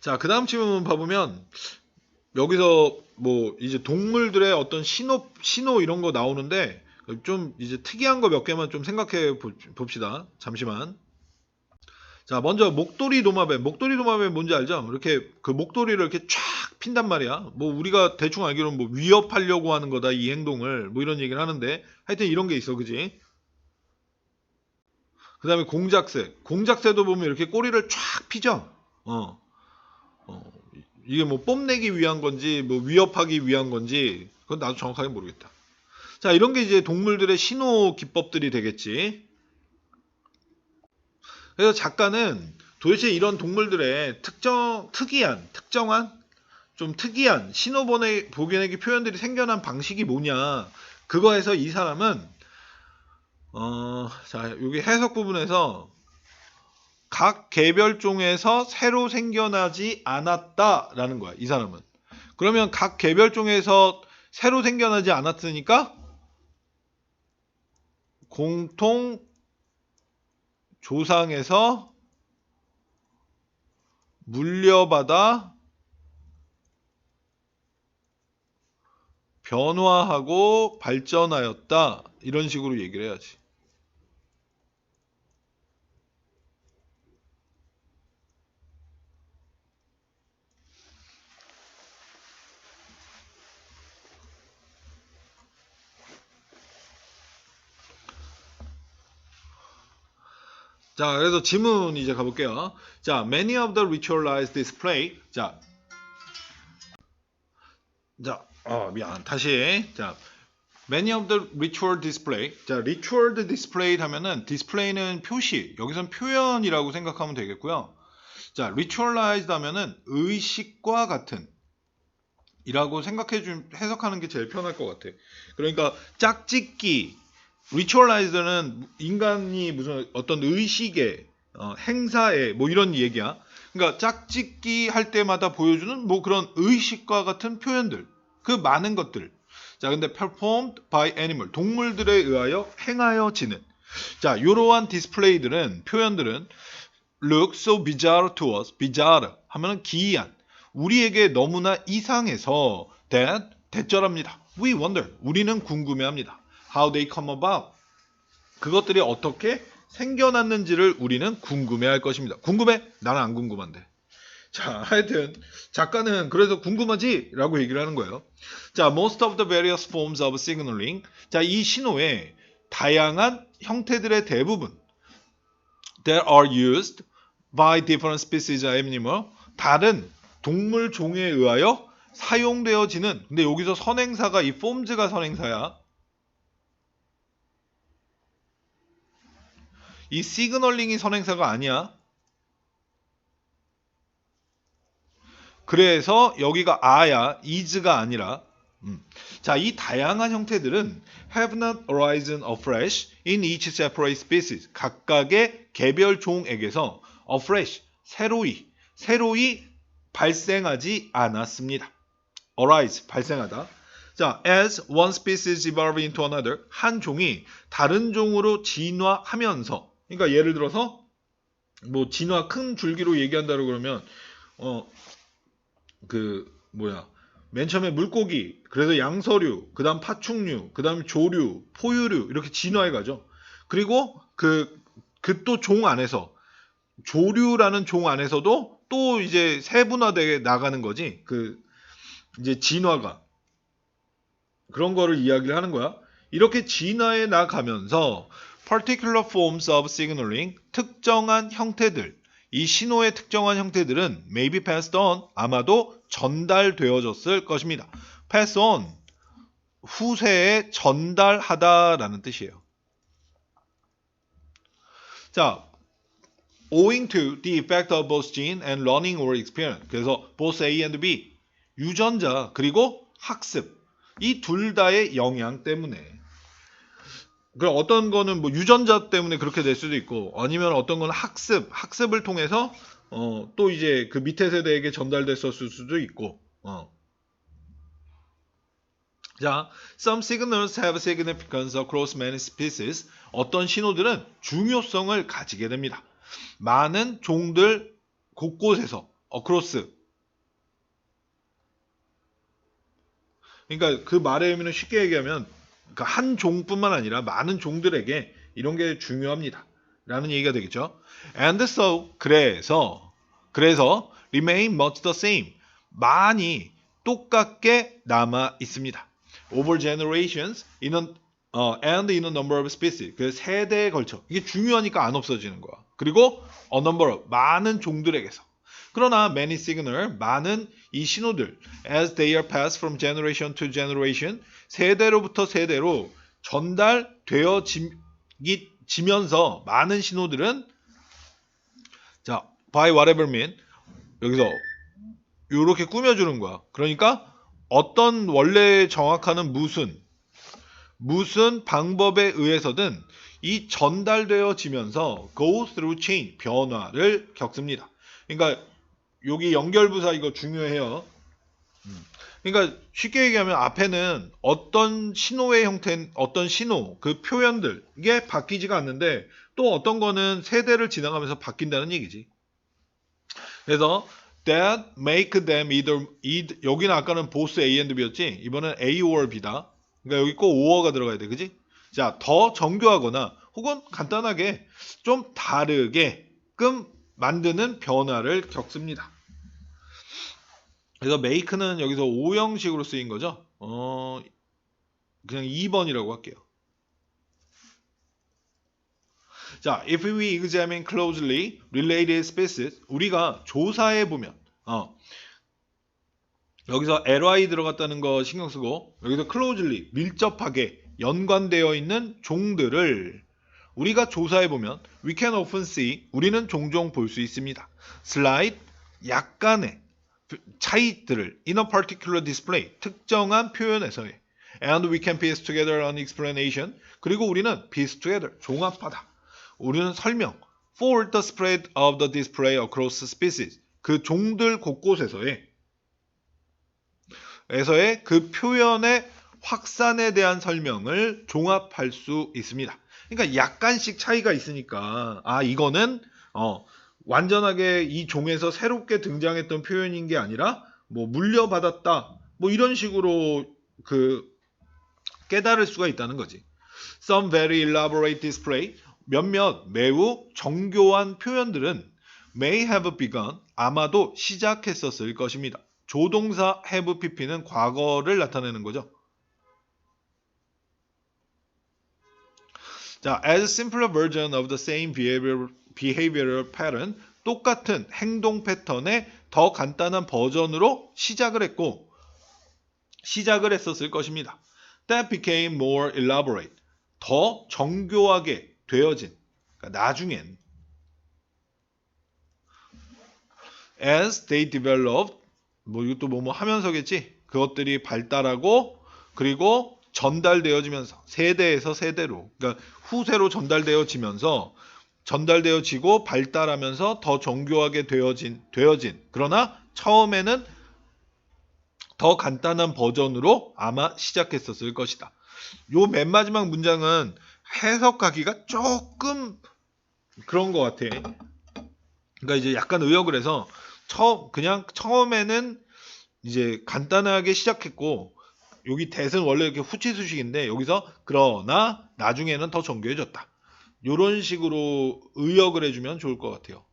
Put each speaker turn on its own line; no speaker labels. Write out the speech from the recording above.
자, 그 다음 질문 봐보면, 여기서 뭐, 이제 동물들의 어떤 신호, 신호 이런 거 나오는데, 좀 이제 특이한 거 몇 개만 좀 생각해 보- 봅시다. 잠시만. 자, 먼저 목도리 도마뱀. 목도리 도마뱀 뭔지 알죠? 이렇게 그 목도리를 이렇게 쫙 핀단 말이야. 뭐 우리가 대충 알기로는 뭐 위협하려고 하는 거다 이 행동을 뭐 이런 얘기를 하는데 하여튼 이런 게 있어, 그지? 그다음에 공작새. 공작새도 보면 이렇게 꼬리를 쫙 피죠. 어. 어. 이게 뭐 뽐내기 위한 건지 뭐 위협하기 위한 건지 그건 나도 정확하게 모르겠다. 자, 이런 게 이제 동물들의 신호 기법들이 되겠지. 그래서 작가는 도대체 이런 동물들의 특정, 특이한, 특정한, 좀 특이한 신호 보내, 보내기 표현들이 생겨난 방식이 뭐냐. 그거에서 이 사람은, 어, 자, 여기 해석 부분에서 각 개별종에서 새로 생겨나지 않았다라는 거야. 이 사람은. 그러면 각 개별종에서 새로 생겨나지 않았으니까 공통 조상에서 물려받아 변화하고 발전하였다. 이런 식으로 얘기를 해야지. 자, 그래서 질문 이제 가볼게요. 자, many of the ritualized display. 자, 자, 어, 미안. 다시. 자, many of the ritual display. 자, ritual display 하면은 display는 표시. 여기선 표현이라고 생각하면 되겠고요. 자, ritualized 하면은 의식과 같은 이라고 생각해 준 해석하는 게 제일 편할 것 같아. 그러니까 짝짓기 리추얼라이즈는 인간이 무슨 어떤 의식의 어, 행사에 뭐 이런 얘기야. 그러니까 짝짓기 할 때마다 보여주는 뭐 그런 의식과 같은 표현들. 그 많은 것들. 자, 근데 performed by animal 동물들에 의하여 행하여지는 자, 이러한 디스플레이들은 표현들은 look so bizarre to us. bizarre 하면은 기이한 우리에게 너무나 이상해서 that 대절합니다. We wonder. 우리는 궁금해합니다. How they come about. 그것들이 어떻게 생겨났는지를 우리는 궁금해할 것입니다. 궁금해? 나는 안 궁금한데. 자, 하여튼 작가는 그래서 궁금하지라고 얘기를 하는 거예요. 자, most of the various forms of signaling. 자, 이 신호의 다양한 형태들의 대부분 that are used by different species of animal. 다른 동물 종에 의하여 사용되어지는 근데 여기서 선행사가 이 forms가 선행사야. 이 시그널링이 선행사가 아니야. 그래서 여기가 아야, is가 아니라. 음. 자, 이 다양한 형태들은 have not arisen afresh in each separate species. 각각의 개별 종에게서 afresh, 새로이, 새로이 발생하지 않았습니다. arise, 발생하다. 자, as one species evolve into another, 한 종이 다른 종으로 진화하면서, 그러니까 예를 들어서 뭐 진화 큰 줄기로 얘기한다고 그러면 어 그 뭐야 맨 처음에 물고기, 그래서 양서류, 그다음 파충류, 그다음 조류, 포유류 이렇게 진화해 가죠. 그리고 그 그 또 종 안에서 조류라는 종 안에서도 또 이제 세분화되게 나가는 거지. 그 이제 진화가 그런 거를 이야기를 하는 거야. 이렇게 진화해 나가면서 particular forms of signaling 특정한 형태들 이 신호의 특정한 형태들은 may be passed on 아마도 전달되어졌을 것입니다. pass on 후세에 전달하다라는 뜻이에요. 자, owing to the effect of both gene and learning or experience. 그래서 both A and B 유전자 그리고 학습 이 둘 다의 영향 때문에 그럼 어떤 거는 뭐 유전자 때문에 그렇게 될 수도 있고 아니면 어떤 건 학습 학습을 통해서 어, 또 이제 그 밑에 세대에게 전달됐었을 수도 있고 어. 자, some signals have significance across many species. 어떤 신호들은 중요성을 가지게 됩니다. 많은 종들 곳곳에서 across. 그러니까 그 말의 의미는 쉽게 얘기하면 그 한 종뿐만 아니라 많은 종들에게 이런 게 중요합니다. 라는 얘기가 되겠죠. And so 그래서 그래서 remain much the same 많이 똑같게 남아 있습니다. Over generations in a, 어, and in a number of species 그 세대에 걸쳐 이게 중요하니까 안 없어지는 거야. 그리고 a number of 많은 종들에게서 그러나 many signal 많은 이 신호들 as they are passed from generation to generation 세대로부터 세대로 전달되어지면서 많은 신호들은 자 by whatever mean 여기서 이렇게 꾸며주는 거야. 그러니까 어떤 원래 정확하는 무슨 무슨 방법에 의해서든 이 전달되어지면서 go through change 변화를 겪습니다. 그러니까 여기 연결부사 이거 중요해요. 음. 그러니까 쉽게 얘기하면 앞에는 어떤 신호의 형태, 어떤 신호, 그 표현들 이게 바뀌지가 않는데 또 어떤 거는 세대를 지나가면서 바뀐다는 얘기지. 그래서 that make them either, either 여기는 아까는 both A and B였지 이번엔 A or B다. 그러니까 여기 꼭 or가 들어가야 돼, 그지? 자, 더 정교하거나 혹은 간단하게 좀 다르게끔 만드는 변화를 겪습니다. 그래서 make는 여기서 오형식으로 쓰인 거죠. 어, 그냥 2번이라고 할게요. 자, if we examine closely related species, 우리가 조사해 보면, 어, 여기서 ly 들어갔다는 거 신경 쓰고, 여기서 closely 밀접하게 연관되어 있는 종들을 우리가 조사해 보면, we can often see, 우리는 종종 볼 수 있습니다. slight, 약간의 차이들을 in a particular display, 특정한 표현에서의 and we can piece together an explanation, 그리고 우리는 piece together, 종합하다. 우리는 설명 for the spread of the display across species 그 종들 곳곳에서의 에서의 그 표현의 확산에 대한 설명을 종합할 수 있습니다. 그러니까 약간씩 차이가 있으니까 아 이거는 어 완전하게 이 종에서 새롭게 등장했던 표현인 게 아니라 뭐 물려받았다 뭐 이런 식으로 그 깨달을 수가 있다는 거지. Some very elaborate display 몇몇 매우 정교한 표현들은 may have begun 아마도 시작했었을 것입니다. 조동사 have pp는 과거를 나타내는 거죠. 자, as simpler version of the same behavior, behavioral pattern 똑같은 행동 패턴의 더 간단한 버전으로 시작을 했고 시작을 했었을 것입니다. That became more elaborate. 더 정교하게 되어진 그러니까 나중엔 as they developed 뭐 이것도 뭐뭐 하면서겠지 그것들이 발달하고 그리고 전달되어지면서 세대에서 세대로 그러니까 후세로 전달되어지면서 전달되어지고 발달하면서 더 정교하게 되어진 되어진 그러나 처음에는 더 간단한 버전으로 아마 시작했었을 것이다. 요 맨 마지막 문장은 해석하기가 조금 그런 것 같아. 그러니까 이제 약간 의역을 해서 처 그냥 처음에는 이제 간단하게 시작했고 여기 대은 원래 이렇게 후치수식인데 여기서 그러나 나중에는 더 정교해졌다. 요런 식으로 의역을 해주면 좋을 것 같아요.